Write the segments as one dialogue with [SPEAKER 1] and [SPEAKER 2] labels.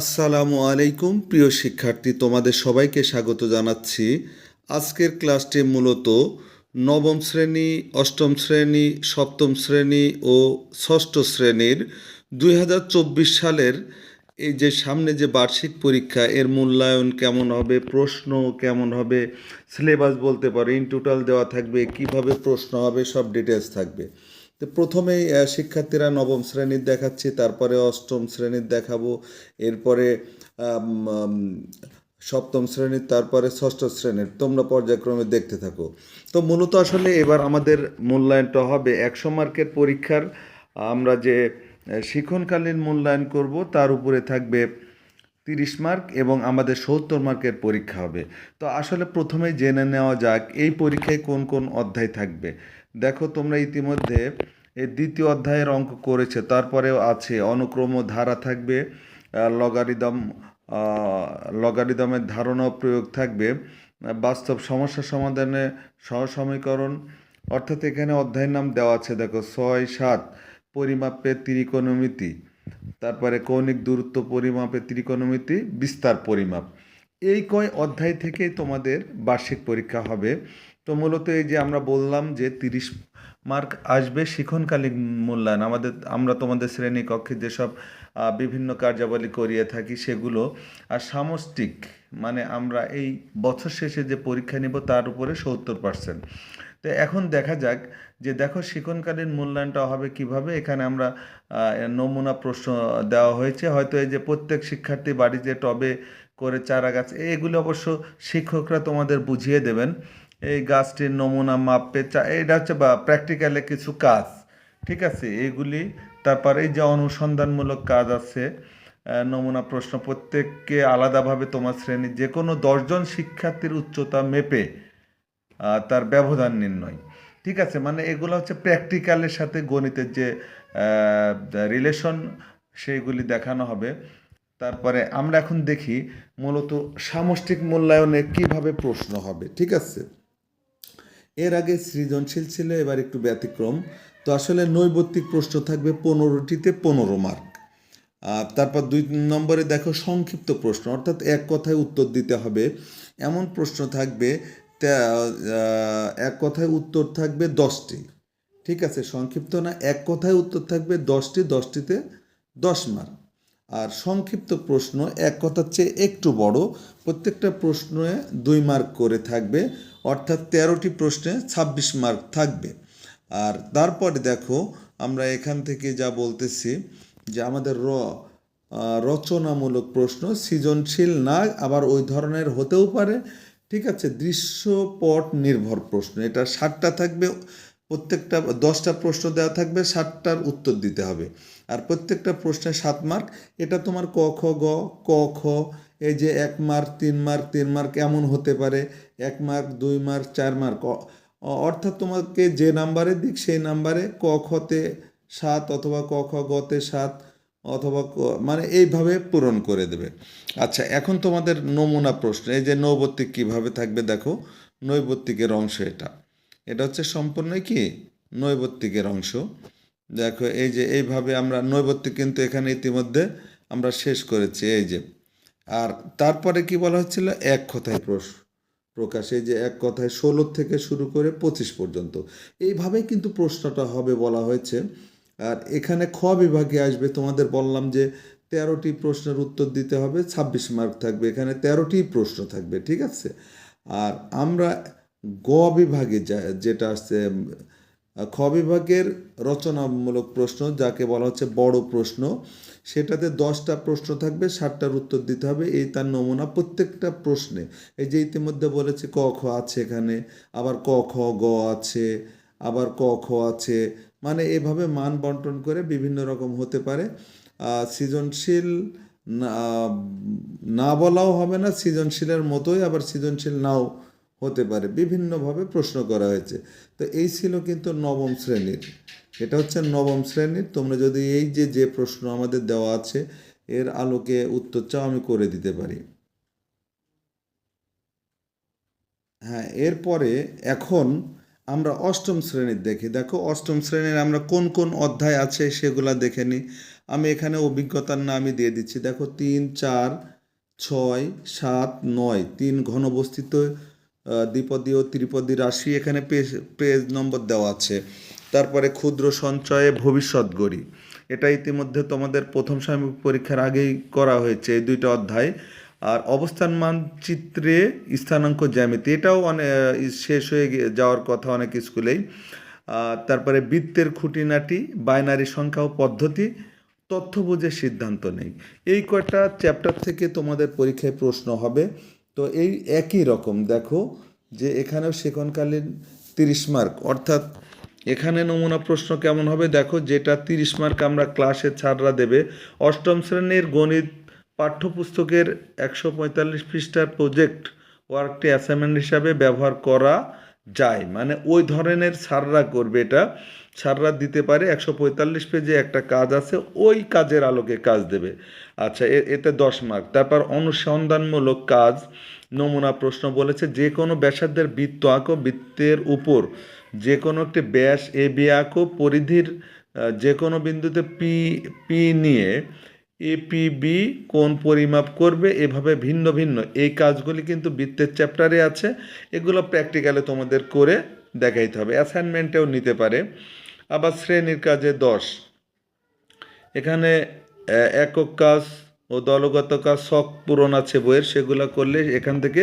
[SPEAKER 1] আসসালামু আলাইকুম, প্রিয় শিক্ষার্থী, তোমাদের সবাইকে স্বাগত জানাচ্ছি। আজকের ক্লাসটি মূলত নবম শ্রেণি, অষ্টম শ্রেণি, সপ্তম শ্রেণি ও ষষ্ঠ শ্রেণির দুই হাজার চব্বিশ সালের এই যে সামনে যে বার্ষিক পরীক্ষা, এর মূল্যায়ন কেমন হবে, প্রশ্ন কেমন হবে, সিলেবাস বলতে পারো, ইন টোটাল দেওয়া থাকবে, কীভাবে প্রশ্ন হবে, সব ডিটেলস থাকবে। প্রথমেই শিক্ষার্থীরা নবম শ্রেণির দেখাচ্ছি, তারপরে অষ্টম শ্রেণির দেখাবো, এরপরে সপ্তম শ্রেণির, তারপরে ষষ্ঠ শ্রেণির। তোমরা পর্যায়ক্রমে দেখতে থাকো। তো মূলত আসলে এবার আমাদের মূল্যায়নটা হবে একশো মার্কের পরীক্ষার। আমরা যে শিক্ষণকালীন মূল্যায়ন করব, তার উপরে থাকবে তিরিশ মার্ক এবং আমাদের সত্তর মার্কের পরীক্ষা হবে। তো আসলে প্রথমে জেনে নেওয়া যাক, এই পরীক্ষায় কোন কোন অধ্যায় থাকবে। দেখো তোমরা ইতিমধ্যে এই দ্বিতীয় অধ্যায়ের অঙ্ক করেছে তারপরেও আছে অনুক্রম ধারা থাকবে লগারিদম লগারিদমের ধারণা প্রয়োগ থাকবে বাস্তব সমস্যা সমাধানে সহসমীকরণ, অর্থাৎ এখানে অধ্যায়ের নাম দেওয়া আছে, দেখো ছয়, সাত পরিমাপের ত্রিকোণমিতি, তারপরে কৌণিক দূরত্ব পরিমাপের ত্রিকোণমিতি, বিস্তার পরিমাপ। এই কয় অধ্যায় থেকেই তোমাদের বার্ষিক পরীক্ষা হবে। তো মূলত এই যে আমরা বললাম যে তিরিশ মার্ক আসবে শিক্ষণকালীন মূল্যায়ন, আমাদের, আমরা তোমাদের শ্রেণীকক্ষে যেসব বিভিন্ন কার্যাবলী করিয়ে থাকি সেগুলো, আর সামষ্টিক মানে আমরা এই বছর শেষে যে পরীক্ষা নিব তার উপরে সত্তর পার্সেন্ট তো এখন দেখা যাক যে দেখো শিক্ষণকালীন মূল্যায়নটা হবে কীভাবে, এখানে আমরা নমুনা প্রশ্ন দেওয়া হয়েছে, হয়তো এই যে প্রত্যেক শিক্ষার্থী বাড়িতে টবে করে চারা গাছ, এগুলো অবশ্য শিক্ষকরা তোমাদের বুঝিয়ে দেবেন। এই গাছটির নমুনা মাপে চা- এটা হচ্ছে বা প্র্যাকটিক্যালে কিছু কাজ। ঠিক আছে? এগুলি তারপরে এই যে অনুসন্ধানমূলক কাজ আছে নমুনা প্রশ্ন, প্রত্যেককে আলাদাভাবে তোমার শ্রেণির যে কোনো দশজন শিক্ষার্থীর উচ্চতা মেপে তার ব্যবধান নির্ণয়। ঠিক আছে? মানে এগুলো হচ্ছে প্র্যাকটিক্যালের সাথে গণিতের যে রিলেশন সেইগুলি দেখানো হবে। তারপরে আমরা এখন দেখি মূলত সামষ্টিক মূল্যায়নে কীভাবে প্রশ্ন হবে। ঠিক আছে? এর আগে সৃজনশীল ছিল, এবার একটু ব্যতিক্রম। তো আসলে নৈবত্তিক প্রশ্ন থাকবে পনেরোটিতে পনেরো মার্ক। তারপর দুই নম্বরে দেখো সংক্ষিপ্ত প্রশ্ন, অর্থাৎ এক কথায় উত্তর দিতে হবে। এমন প্রশ্ন থাকবে এক কথায় উত্তর থাকবে দশটি। ঠিক আছে, সংক্ষিপ্ত না, এক কথায় উত্তর থাকবে দশটি, দশটিতে দশ মার্ক। আর সংক্ষিপ্ত প্রশ্ন এক কথার চেয়ে একটু বড়, প্রত্যেকটা প্রশ্নে দুই মার্ক করে থাকবে। অর্থাৎ তেরোটি প্রশ্নে ছাব্বিশ মার্ক থাকবে। আর তারপরে দেখো, আমরা এখান থেকে যা বলতেছি যে আমাদের র রচনামূলক প্রশ্ন, সৃজনশীল না, আবার ওই ধরনের হতেও পারে। ঠিক আছে, দৃশ্যপট নির্ভর প্রশ্ন, এটা ষাটটা থাকবে, প্রত্যেকটা, দশটা প্রশ্ন দেওয়া থাকবে ষাটটার উত্তর দিতে হবে। আর প্রত্যেকটা প্রশ্নে সাত মার্ক, এটা তোমার ক, খ, গ, ক, খ এই যে এক মার্ক, তিন মার্ক তিন মার্ক এমন হতে পারে, এক মার্ক, দুই মার্ক, চার মার্ক। অর্থাৎ তোমাকে যে নাম্বারে দিক, সেই নাম্বারে ক খতে সাত অথবা ক খ গতে সাত অথবা মানে এইভাবে পূরণ করে দেবে। আচ্ছা এখন তোমাদের নমুনা প্রশ্ন, এই যে নৈবত্তিক কীভাবে থাকবে দেখো, নৈবত্তিকের অংশ এটা। এটা হচ্ছে সম্পূর্ণই কি? নৈবত্তিকের অংশ। দেখো, এই যে এইভাবে আমরা, নৈবত্তিক কিন্তু এখানে ইতিমধ্যে আমরা শেষ করেছি, এই যে আর তারপরে কি বলা হচ্ছিল? এক কথায় প্রশ্ন প্রকাশ যে এক কথায় ষোলো থেকে শুরু করে পঁচিশ পর্যন্ত। এইভাবে কিন্তু প্রশ্নটা হবে বলা হয়েছে। আর এখানে খ বিভাগে আসবে, তোমাদের বললাম যে তেরোটি প্রশ্নের উত্তর দিতে হবে, ছাব্বিশ মার্ক থাকবে, এখানে তেরোটি প্রশ্ন থাকবে, ঠিক আছে? আর আমরা গ বিভাগে যা, যেটা আসছে খ বিভাগের রচনামূলক প্রশ্ন, যাকে বলা হচ্ছে বড় প্রশ্ন, সেটাতে দশটা প্রশ্ন থাকবে, ষাটটার উত্তর দিতে হবে, এই তার নমুনা প্রত্যেকটা প্রশ্নে। এই যে ইতিমধ্যে বলেছে ক, খ আছে এখানে, আবার ক, খ, গ আছে, আবার ক, খ আছে মানে এভাবে মান বন্টন করে বিভিন্ন রকম হতে পারে। সৃজনশীল না বলাও হবে না, সৃজনশীলের মতোই, আবার সৃজনশীল নাও হতে পারে, বিভিন্নভাবে প্রশ্ন করা হয়েছে। তো এই ছিল কিন্তু নবম শ্রেণির। এটা হচ্ছে নবম শ্রেণির। তোমরা যদি এই যে যে প্রশ্ন আমাদের দেওয়া আছে, এর আলোকে উত্তর চাও, আমি করে দিতে পারি। হ্যাঁ এরপরে এখন আমরা অষ্টম শ্রেণির দেখি। দেখো, অষ্টম শ্রেণির আমরা কোন কোন অধ্যায় আছে সেগুলা দেখে নিই। আমি এখানে অভিজ্ঞতার নামই দিয়ে দিচ্ছি। দেখো, তিন, চার, ছয়, সাত, নয়, তিন ঘনবস্তিত দ্বিপদী ও ত্রিপদী রাশি এখানে পেজ পেজ নম্বর দেওয়া আছে। তারপরে ক্ষুদ্র সঞ্চয়ে ভবিষ্যৎ গড়ি। এটা ইতিমধ্যে তোমাদের প্রথম সাময়িক পরীক্ষার আগেই করা হয়েছে এই দুইটা অধ্যায়। আর অবস্থান মানচিত্রে স্থানাঙ্ক জ্যামিতি, এটাও অনেক শেষ হয়ে যাওয়ার কথা অনেক স্কুলেই। তারপরে বৃত্তের খুঁটিনাটি, বাইনারি সংখ্যা ও পদ্ধতি, তথ্য বুঝে সিদ্ধান্ত নেই। এই কয়টা চ্যাপ্টার থেকে তোমাদের পরীক্ষায় প্রশ্ন হবে। তো এই একই রকম, দেখো, যে এখানেও সেকনকালীন তিরিশ মার্ক। অর্থাৎ এখানে নমুনা প্রশ্ন কেমন হবে? দেখো, যেটা তিরিশ মার্ক আমরা ক্লাসে ছাড়রা দেবে। অষ্টম শ্রেণির গণিত পাঠ্যপুস্তকের একশো পঁয়তাল্লিশ পৃষ্ঠার প্রজেক্ট ওয়ার্কটি অ্যাসাইনমেন্ট হিসাবে ব্যবহার করা যায়। মানে ওই ধরনের সাররা করবে এটা। সাররা দিতে পারে একশো পঁয়তাল্লিশ পেজে একটা কাজ আছে, ওই কাজের আলোকে কাজ দেবে। আচ্ছা এতে দশ মার্ক তারপর অনুসন্ধানমূলক কাজ, নমুনা প্রশ্ন বলেছে, যে কোনো ব্যাসার্ধের বৃত্ত আঁকো, বৃত্তের উপর যে কোনো একটি ব্যাস এ, বি আঁকো, পরিধির যে কোনো বিন্দুতে পি পি নিয়ে এপিবি কোন পরিমাপ করবে, এভাবে ভিন্ন ভিন্ন। এই কাজগুলি কিন্তু বৃত্তের চ্যাপ্টারে আছে, এগুলো প্র্যাকটিক্যালে তোমাদের করে দেখাইতে হবে। অ্যাসাইনমেন্টেও নিতে পারে। আবার শ্রেণির কাজে দশ। এখানে একক কাজ ও দলগত কাজ শখ পূরণ আছে বইয়ের, সেগুলো করলে এখান থেকে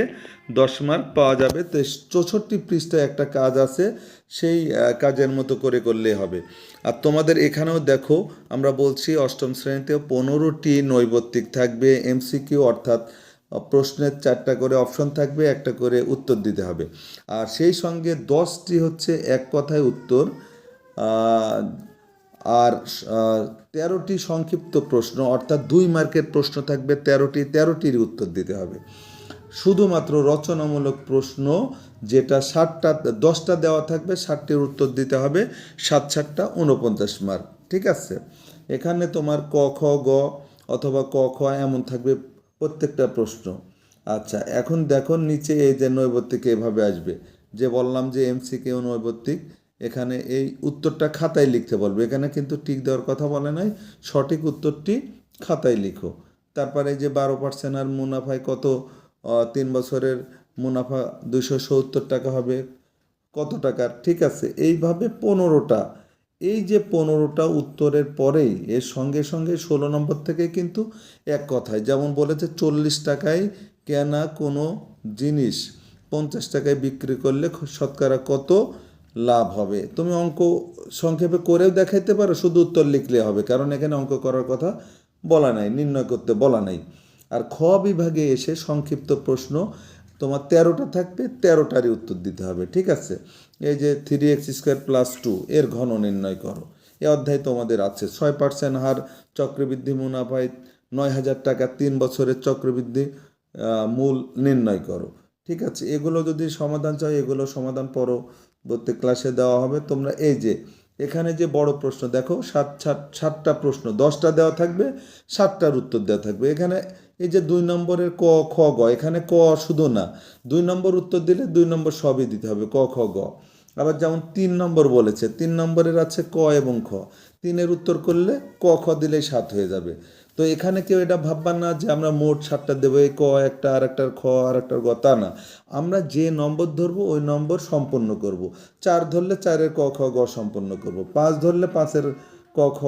[SPEAKER 1] দশ মার্ক পাওয়া যাবে। তো চৌষট্টি পৃষ্ঠায় একটা কাজ আছে, সেই কাজের মতো করে করলে হবে। আর তোমাদের এখানেও দেখো, আমরা বলছি অষ্টম শ্রেণীতে পনেরোটি নৈবত্তিক থাকবে, এমসিকিউ অর্থাৎ প্রশ্নের চারটা করে অপশন থাকবে, একটা করে উত্তর দিতে হবে। আর সেই সঙ্গে দশটি হচ্ছে এক কথায় উত্তর আর তেরোটি সংক্ষিপ্ত প্রশ্ন, অর্থাৎ দুই মার্কের প্রশ্ন থাকবে, তেরোটি তেরোটির উত্তর দিতে হবে। শুধুমাত্র রচনামূলক প্রশ্ন, যেটা ষাটটা, দশটা দেওয়া থাকবে, ষাটটির উত্তর দিতে হবে, সাত সাতটা উনপঞ্চাশ মার্ক, ঠিক আছে? এখানে তোমার ক, খ, গ অথবা ক, খ এমন থাকবে প্রত্যেকটা প্রশ্ন। আচ্ছা এখন দেখো নিচে এই যে নৈবত্তিক এভাবে আসবে। যে বললাম যে এমসিকিউ নৈবত্তিক এখানে এই উত্তরটা খাতায় লিখতে বলবে। এখানে কিন্তু টিক দেওয়ার কথা বলে নাই, সঠিক উত্তরটি খাতায় লিখো। তারপরে যে বারো পার্সেন্ট আর মুনাফায় কত তিন বছরের মুনাফা দুশো সত্তর টাকা হবে, কত টাকার? ঠিক আছে, এইভাবে পনেরোটা। এই যে পনেরোটা উত্তরের পরেই, এর সঙ্গে সঙ্গে ষোলো নম্বর থেকে কিন্তু এক কথায়, যেমন বলেছে চল্লিশ টাকায় কেনা কোনো জিনিস, পঞ্চাশ টাকায় বিক্রি করলে শতকরা কত? লাভ হবে। তুমি অঙ্ক সংক্ষেপে করেও দেখাইতে পারো, শুধু উত্তর লিখলে হবে, কারণ এখানে অঙ্ক করার কথা বলা নাই, নির্ণয় করতে বলা নাই। আর খ বিভাগে এসে সংক্ষিপ্ত প্রশ্ন, তোমার তেরোটা থাকবে, তেরোটারই উত্তর দিতে হবে, ঠিক আছে? এই যে three x square plus two এর ঘন নির্ণয় করো। এ অধ্যায় তোমাদের আছে, ছয় পার্সেন্ট হার, চক্রবৃদ্ধি মুনাফায় নয় হাজার টাকা, তিন বছরের চক্রবৃদ্ধি মূল নির্ণয় করো, ঠিক আছে? এগুলো যদি সমাধান চাও, এগুলো সমাধান পরবর্তী ক্লাসে দেওয়া হবে। তোমরা এই যে, এখানে যে বড় প্রশ্ন, দেখো, সাত সাত, সাতটা প্রশ্ন, দশটা দেওয়া থাকবে, সাতটার উত্তর দেওয়া থাকবে। এখানে এই যে দুই নম্বরের ক, খ, গ, এখানে ক শুধু না, দুই নম্বর উত্তর দিলে দুই নম্বর সবই দিতে হবে, ক, খ, গ। আবার যেমন তিন নম্বর বলেছে, তিন নম্বরের আছে ক এবং খ, তিনের উত্তর করলে ক, খ দিলেই সাত হয়ে যাবে। তো এখানে কেউ এটা ভাববার না যে আমরা মোট সাতটা দেবো, এই ক একটা, আর একটার খ, আর একটার গ, তা না। আমরা যে নম্বর ধরবো, ওই নম্বর সম্পন্ন করব। চার ধরলে চারের ক, খ, গ সম্পন্ন করব। পাঁচ ধরলে পাঁচের ক, খ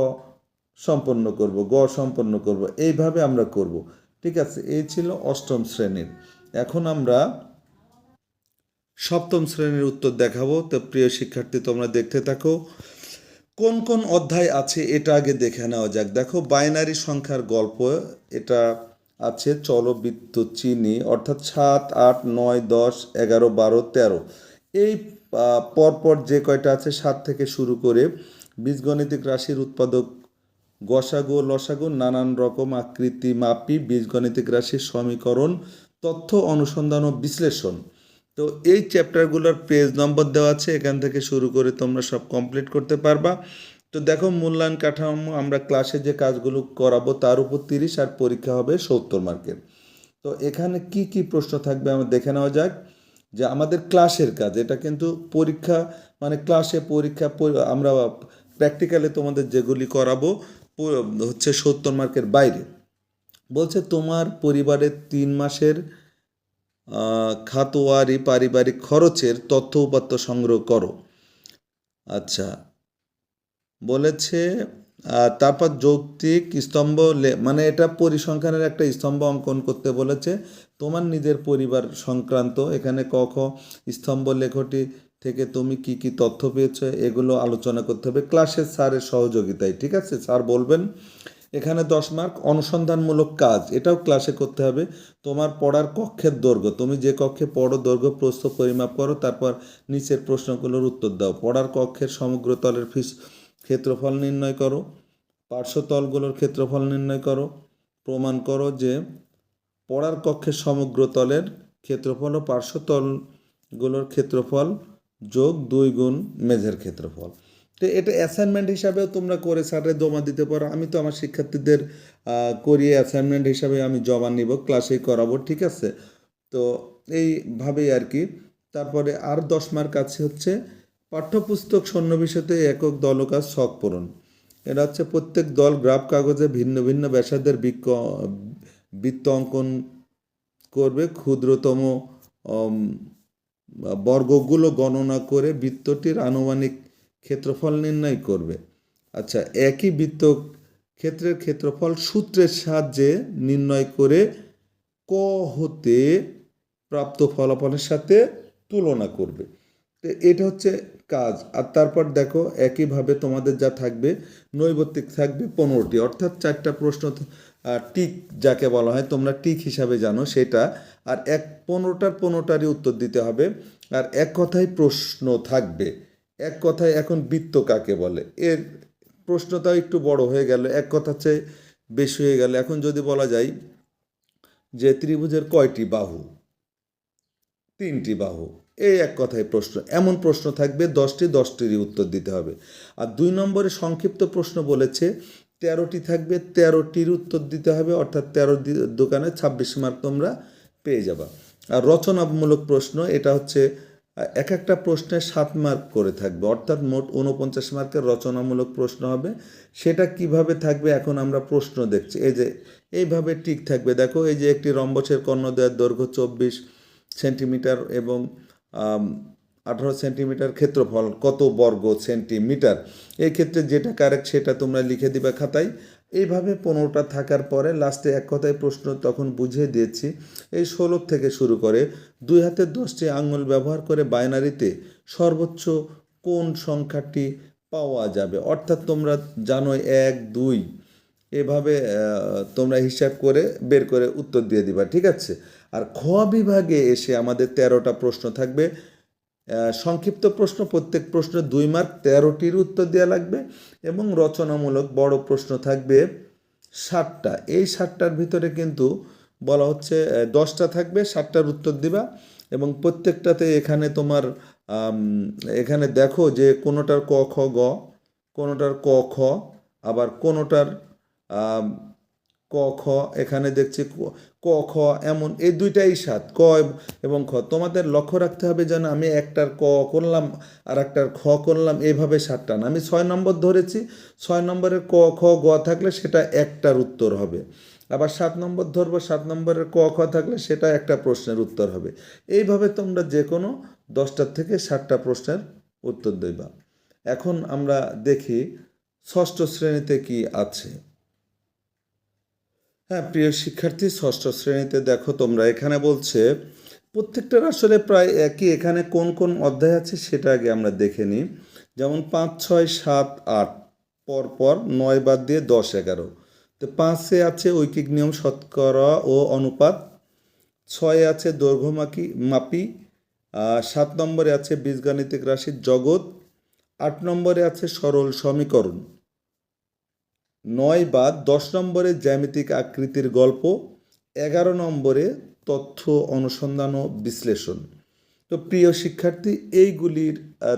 [SPEAKER 1] সম্পন্ন করব, গ সম্পন্ন করব। এইভাবে আমরা করব। ঠিক আছে, এই ছিল অষ্টম শ্রেণির। এখন আমরা সপ্তম শ্রেণির উত্তর দেখাবো। তো প্রিয় শিক্ষার্থী, তোমরা দেখতে থাকো। কোন কোন অধ্যায় আছে এটা আগে দেখে নেওয়া যাক। দেখো, বাইনারি সংখ্যার গল্প, এটা আছে চলবৃত্ত চিনি, অর্থাৎ সাত, আট, নয়, দশ, এগারো, বারো, তেরো। এই পরপর যে কয়টা আছে, সাত থেকে শুরু করে বীজগণিতিক রাশির উৎপাদক গসাগু, লসাগু, নানান রকম আকৃতি মাপি বীজগণিতিক রাশির সমীকরণ, তথ্য অনুসন্ধান ও বিশ্লেষণ। তো এই চ্যাপ্টারগুলোর পেজ নম্বর দেওয়া আছে, এখান থেকে শুরু করে তোমরা সব কমপ্লিট করতে পারবা। তো দেখো মূল্যায়ন কাঠামো, আমরা ক্লাসে যে কাজগুলো করাবো তার উপর তিরিশ আর পরীক্ষা হবে সত্তর মার্কের তো এখানে কি কি প্রশ্ন থাকবে আমরা দেখে নেওয়া যাক। যে আমাদের ক্লাসের কাজ, এটা কিন্তু পরীক্ষা মানে ক্লাসে পরীক্ষা আমরা প্র্যাকটিক্যালে তোমাদের যেগুলি করাবো হচ্ছে সত্তর মার্কের বাইরে। বলছে তোমার পরিবারের তিন মাসের খাতোয়ারি পারিবারিক খরচের তথ্য উপাত্ত সংগ্রহ করো। আচ্ছা। বলেছে তারপর যৌক্তিক স্তম্ভ মানে এটা পরিসংখ্যানের একটা স্তম্ভ অঙ্কন করতে বলেছে, তোমার নিজের পরিবার সংক্রান্ত, এখানে ক, খ স্তম্ভ লেখটি থেকে তুমি কি কি তথ্য পেয়েছ, এগুলো আলোচনা করতে হবে। ক্লাসের স্যারের সহযোগিতায়, ঠিক আছে? স্যার বলবেন এখানে দশ মার্ক অনুসন্ধানমূলক কাজ, এটাও ক্লাসে করতে হবে। তোমার পড়ার কক্ষের দৈর্ঘ্য, তুমি যে কক্ষে পড়ো, দৈর্ঘ্য, প্রস্থ, পরিমাপ করো, তারপর নিচের প্রশ্নগুলোর উত্তর দাও। পড়ার কক্ষের সমগ্র তলের ফিস, ক্ষেত্রফল নির্ণয় করো। পার্শ্বতলগুলোর ক্ষেত্রফল নির্ণয় করো। প্রমাণ করো যে পড়ার কক্ষের সমগ্র তলের ক্ষেত্রফল ও পার্শ্বতলগুলোর ক্ষেত্রফল যোগ দুই গুণ মেঝের ক্ষেত্রফল। তো এটা অ্যাসাইনমেন্ট হিসাবেও তোমরা করে স্যারে জমা দিতে পারো। আমি তো আমার শিক্ষার্থীদের করিয়ে অ্যাসাইনমেন্ট হিসাবে আমি জমা নিব ক্লাসেই করাবো, ঠিক আছে? তো এইভাবেই আর কি। তারপরে আর দশ মার্ক আছে হচ্ছে পাঠ্যপুস্তক সন্নিবেশিত একক দলকাজ শখ পূরণ। এটা হচ্ছে প্রত্যেক দল গ্রাফ কাগজে ভিন্ন ভিন্ন বৃক্ক, বৃত্ত অঙ্কন করবে। ক্ষুদ্রতম বর্গগুলো গণনা করে বৃত্তটির আনুমানিক ক্ষেত্রফল নির্ণয় করবে। আচ্ছা একই বৃত্ত ক্ষেত্রের ক্ষেত্রফল সূত্রের সাহায্যে নির্ণয় করে ক হতে প্রাপ্ত ফলাফলের সাথে তুলনা করবে। তো এটা হচ্ছে কাজ। আর তারপর দেখো, একইভাবে তোমাদের যা থাকবে, নৈবত্তিক থাকবে পনেরোটি। অর্থাৎ চারটা প্রশ্ন টিক যাকে বলা হয়, তোমরা টিক হিসাবে জানো সেটা। আর এক পনেরোটার পনেরোটারই উত্তর দিতে হবে। আর এক কথায় প্রশ্ন থাকবে। এক কথায় এখন বৃত্ত কাকে বলে? এর প্রশ্নটাও একটু বড় হয়ে গেল, এক কথা চেয়ে বেশি হয়ে গেল। এখন যদি বলা যায় যে ত্রিভুজের কয়টি বাহু? তিনটি বাহু। এই এক কথায় প্রশ্ন। এমন প্রশ্ন থাকবে, দশটি, দশটিরই উত্তর দিতে হবে। আর দুই নম্বরে সংক্ষিপ্ত প্রশ্ন বলেছে, তেরোটি থাকবে, তেরোটির উত্তর দিতে হবে, অর্থাৎ তেরো দোকানে ছাব্বিশ মার্ক তোমরা পেয়ে যাবা। আর রচনামূলক প্রশ্ন, এটা হচ্ছে এক একটা প্রশ্নে সাত মার্ক করে থাকবে। অর্থাৎ মোট উনপঞ্চাশ মার্কের রচনামূলক প্রশ্ন হবে। সেটা কীভাবে থাকবে এখন আমরা প্রশ্ন দেখছি। এই যে, এইভাবে ঠিক থাকবে। দেখো, এই যে একটি রম্বসের কর্ণদ্বয়ের দৈর্ঘ্য চব্বিশ সেন্টিমিটার এবং আঠারো সেন্টিমিটার ক্ষেত্রফল, কত বর্গ সেন্টিমিটার? এই ক্ষেত্রে যেটা কারেক্ট সেটা তোমরা লিখে দিবে খাতায়। এইভাবে পনেরোটা থাকার পরে লাস্টে এক কথায় প্রশ্ন তখন বুঝিয়ে দিয়েছি, এই ষোলো থেকে শুরু করে দুই হাতের দশটি আঙুল ব্যবহার করে বাইনারিতে সর্বোচ্চ কোন সংখ্যাটি পাওয়া যাবে? অর্থাৎ তোমরা জানো এক, দুই, এভাবে তোমরা হিসাব করে বের করে উত্তর দিয়ে দিবা, ঠিক আছে? আর খ বিভাগে এসে আমাদের তেরোটা প্রশ্ন থাকবে সংক্ষিপ্ত প্রশ্ন, প্রত্যেক প্রশ্ন দুই মার্ক, তেরোটির উত্তর দেওয়া লাগবে এবং রচনামূলক বড় প্রশ্ন থাকবে ষাটটা। এই ষাটটার ভিতরে কিন্তু বলা হচ্ছে দশটা থাকবে, ষাটটার উত্তর দিবা এবং প্রত্যেকটাতে এখানে তোমার এখানে দেখো যে কোনোটার ক, খ, গ, কোনোটার ক, খ, আবার কোনোটার ক, খ, এখানে দেখছি ক- খ, এমন, এই দুইটাই সাত। ক এবং খ। তোমাদের লক্ষ্য রাখতে হবে যেন আমি একটার ক করলাম আর একটার খ করলাম, এইভাবে সাতটা না। আমি ছয় নম্বর ধরেছি, ছয় নম্বরের ক, খ, গ থাকলে সেটা একটার উত্তর হবে। আবার সাত নম্বর ধরবো, সাত নম্বরের ক, খ থাকলে সেটা একটা প্রশ্নের উত্তর হবে। এইভাবে তোমরা যে কোনো দশটার থেকে ষাটটা প্রশ্নের উত্তর দেবা। এখন আমরা দেখি ষষ্ঠ শ্রেণীতে কি আছে। হ্যাঁ প্রিয় শিক্ষার্থী, ষষ্ঠ শ্রেণীতে দেখো তোমরা, এখানে বলছে, প্রত্যেকটার আসলে প্রায় একই, এখানে কোন কোন অধ্যায় আছে সেটা আগে আমরা দেখে নিই। যেমন পাঁচ, ছয়, সাত, আট, পর পর নয় বাদ দিয়ে দশ, এগারো। তো পাঁচে আছে ঐকিক নিয়ম, শতকরা ও অনুপাত। ছয়ে আছে দৈর্ঘ্যমাকি, মাপি। সাত নম্বরে আছে বীজগাণিতিক রাশির জগৎ। আট নম্বরে আছে সরল সমীকরণ। নয় বা দশ নম্বরে জ্যামিতিক আকৃতির গল্প, এগারো নম্বরে তথ্য অনুসন্ধান ও বিশ্লেষণ। তো প্রিয় শিক্ষার্থী, এইগুলির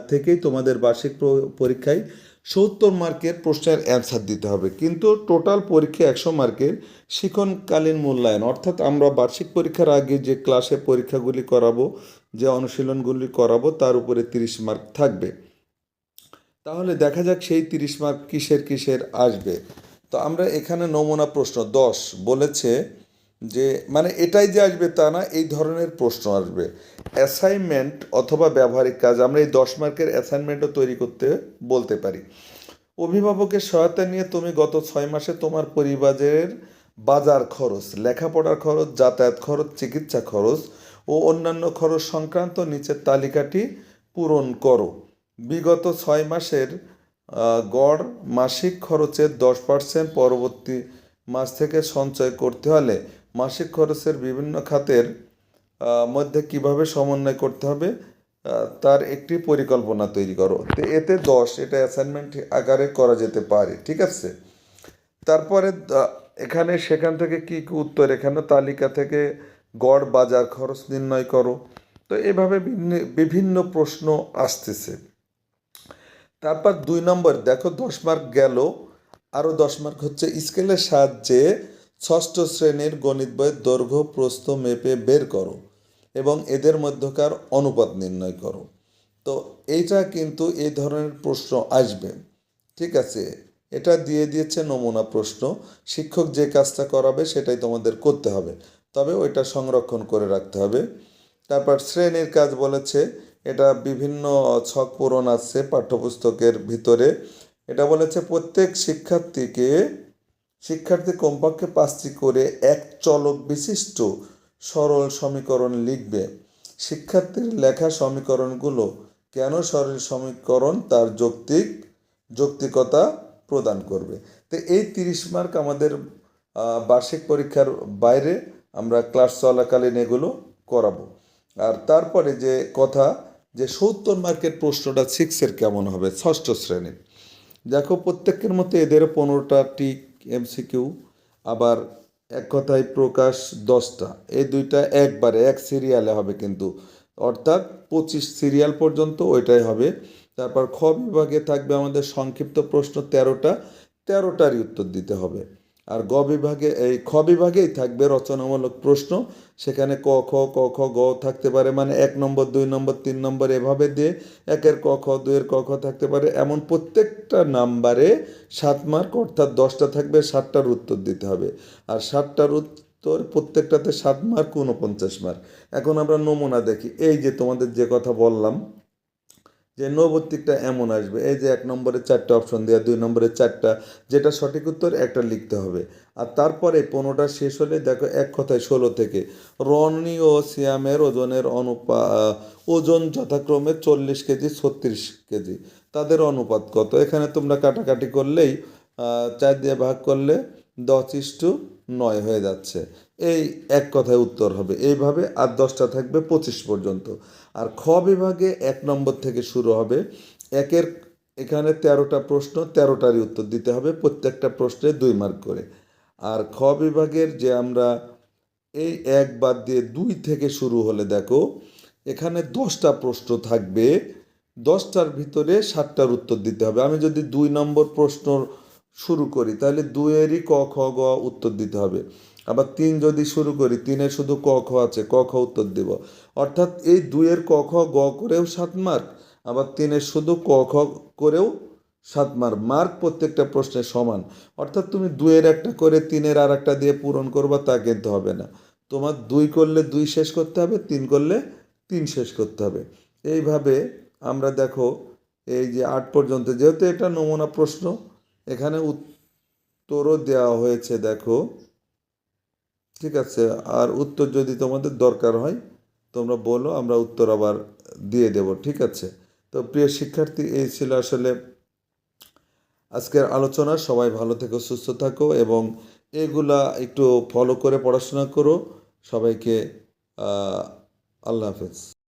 [SPEAKER 1] থেকেই তোমাদের বার্ষিক পরীক্ষায় সত্তর মার্কের প্রশ্নের অ্যান্সার দিতে হবে। কিন্তু টোটাল পরীক্ষা একশো মার্কের শিক্ষণকালীন মূল্যায়ন, অর্থাৎ আমরা বার্ষিক পরীক্ষার আগে যে ক্লাসে পরীক্ষাগুলি করাবো, যে অনুশীলনগুলি করাবো, তার উপরে তিরিশ মার্ক থাকবে। তাহলে দেখা যাক সেই তিরিশ মার্ক কিসের কিসের আসবে। তো আমরা এখানে নমুনা প্রশ্ন দশ বলেছে যে মানে এটাই যে আসবে তা না, এই ধরনের প্রশ্ন আসবে। অ্যাসাইনমেন্ট অথবা ব্যবহারিক কাজ, আমরা এই দশ মার্কের অ্যাসাইনমেন্টও তৈরি করতে বলতে পারি। অভিভাবকের সহায়তা নিয়ে তুমি গত ছয় মাসে তোমার পরিবারের বাজার খরচ, লেখাপড়ার খরচ, যাতায়াত খরচ, চিকিৎসা খরচ ও অন্যান্য খরচ সংক্রান্ত নিচের তালিকাটি পূরণ করো। বিগত ছয় মাসের গড় মাসিক খরচের দশ পার্সেন্ট পরবর্তী মাস থেকে সঞ্চয় করতে হলে মাসিক খরচের বিভিন্ন খাতের মধ্যে কীভাবে সমন্বয় করতে হবে তার একটি পরিকল্পনা তৈরি করো। তো এতে দশ, এটা অ্যাসাইনমেন্ট আকারে করা যেতে পারে, ঠিক আছে? তারপরে এখানে সেখান থেকে কি কী উত্তর, এখানে তালিকা থেকে গড় বাজার খরচ নির্ণয় করো। তো এভাবে বিভিন্ন- প্রশ্ন আসতেছে। তারপর দুই নম্বর, দেখো দশ মার্ক গেল আরও দশ মার্ক হচ্ছে স্কেলের সাহায্যে ষষ্ঠ শ্রেণির গণিত বইয়ের দৈর্ঘ্য প্রস্থ মেপে বের করো এবং এদের মধ্যকার অনুপাত নির্ণয় করো। তো এইটা কিন্তু এই ধরনের প্রশ্ন আসবে, ঠিক আছে? এটা দিয়ে দিয়েছে নমুনা প্রশ্ন, শিক্ষক যে কাজটা করাবে সেটাই তোমাদের করতে হবে, তবে ওইটা সংরক্ষণ করে রাখতে হবে। তারপর শ্রেণির কাজ বলেছে এটা বিভিন্ন ছক পূরণ আছে পাঠ্যপুস্তকের ভিতরে। এটা বলেছে, প্রত্যেক শিক্ষার্থীকে, শিক্ষার্থী কমপক্ষে পাঁচটি করে এক চলক বিশিষ্ট সরল সমীকরণ লিখবে। শিক্ষার্থীর লেখা সমীকরণগুলো কেন সরল সমীকরণ? তার যৌক্তিক, যৌক্তিকতা প্রদান করবে। তো এই তিরিশ মার্ক আমাদের বার্ষিক পরীক্ষার বাইরে আমরা ক্লাস চলাকালীন এগুলো করাবো। আর তারপরে যে কথা যে সত্তর মার্কের প্রশ্নটা সিক্সের কেমন হবে? ষষ্ঠ শ্রেণির দেখো, প্রত্যেকের মতো এদেরও পনেরোটা টিক এমসিকিউ আবার এক কথায় প্রকাশ দশটা। এই দুইটা একবারে এক সিরিয়ালে হবে কিন্তু। অর্থাৎ পঁচিশ সিরিয়াল পর্যন্ত ওইটাই হবে। তারপর খ বিভাগে থাকবে আমাদের সংক্ষিপ্ত প্রশ্ন তেরোটা। তেরোটারই উত্তর দিতে হবে। আর গ বিভাগে, এই খ বিভাগেই থাকবে রচনামূলক প্রশ্ন। সেখানে ক, খ ক, খ, গ থাকতে পারে মানে এক নম্বর, দুই নম্বর, তিন নম্বর এভাবে দিয়ে একের ক, খ, দুইয়ের ক, খ থাকতে পারে। এমন প্রত্যেকটা নাম্বারে সাত মার্ক, অর্থাৎ দশটা থাকবে ষাটটার উত্তর দিতে হবে। আর ষাটটার উত্তর প্রত্যেকটাতে সাত মার্ক উনপঞ্চাশ মার্ক। এখন আমরা নমুনা দেখি। এই যে তোমাদের যে কথা বললাম যে নৈবত্তিকটা এমন আসবে। এই যে এক নম্বরে চারটা অপশন দেওয়া দুই নম্বরে চারটা, যেটা সঠিক উত্তর একটা লিখতে হবে। আর তারপরে পনেরোটা শেষ হলে দেখো এক কথায় ষোলো থেকে। রনি ও সিয়ামের ওজনের অনুপা ওজন যথাক্রমে চল্লিশ কেজি, ছত্রিশ কেজি। তাদের অনুপাত কত? এখানে তোমরা কাটাকাটি করলেই চার দিয়ে ভাগ করলে দশ ইস্টু নয় হয়ে যাচ্ছে। এই এক কথায় উত্তর হবে। এইভাবে আর দশটা থাকবে পঁচিশ পর্যন্ত। আর খ বিভাগে এক নম্বর থেকে শুরু হবে। একের এখানে তেরোটা প্রশ্ন, তেরোটারই উত্তর দিতে হবে, প্রত্যেকটা প্রশ্নে দুই মার্ক করে। আর খ বিভাগের যে আমরা এই এক বাদ দিয়ে দুই থেকে শুরু হলে দেখো, এখানে দশটা প্রশ্ন থাকবে, দশটার ভিতরে সাতটার উত্তর দিতে হবে। আমি যদি দুই নম্বর প্রশ্ন শুরু করি, তাহলে দুইয়েরই ক, খ, গ উত্তর দিতে হবে। আবার তিন যদি শুরু করি, তিনের শুধু ক, খ আছে, ক, খ উত্তর দেব। অর্থাৎ এই দুইয়ের ক, খ, গ করেও সাত মার্ক, আবার তিনের শুধু ক, খ করেও সাত মার্ক। মার্ক প্রত্যেকটা প্রশ্নে সমান। অর্থাৎ তুমি দুইয়ের একটা করে তিনের আর একটা দিয়ে পূরণ করবা, তা কিন্তু হবে না। তোমার দুই করলে দুই শেষ করতে হবে, তিন করলে তিন শেষ করতে হবে। এইভাবে আমরা দেখো, এই যে আট পর্যন্ত, যেহেতু এটা নমুনা প্রশ্ন, এখানে উত্তরও দেওয়া হয়েছে, দেখো। ঠিক আছে, আর উত্তর যদি তোমাদের দরকার হয়, তোমরা বলো, আমরা উত্তর আবার দিয়ে দেব, ঠিক আছে? তো প্রিয় শিক্ষার্থী, এই ছিল আসলে আজকের আলোচনা। সবাই ভালো থেকো, সুস্থ থাকো এবং এগুলা একটু ফলো করে পড়াশোনা করো। সবাইকে আল্লাহ হাফেজ।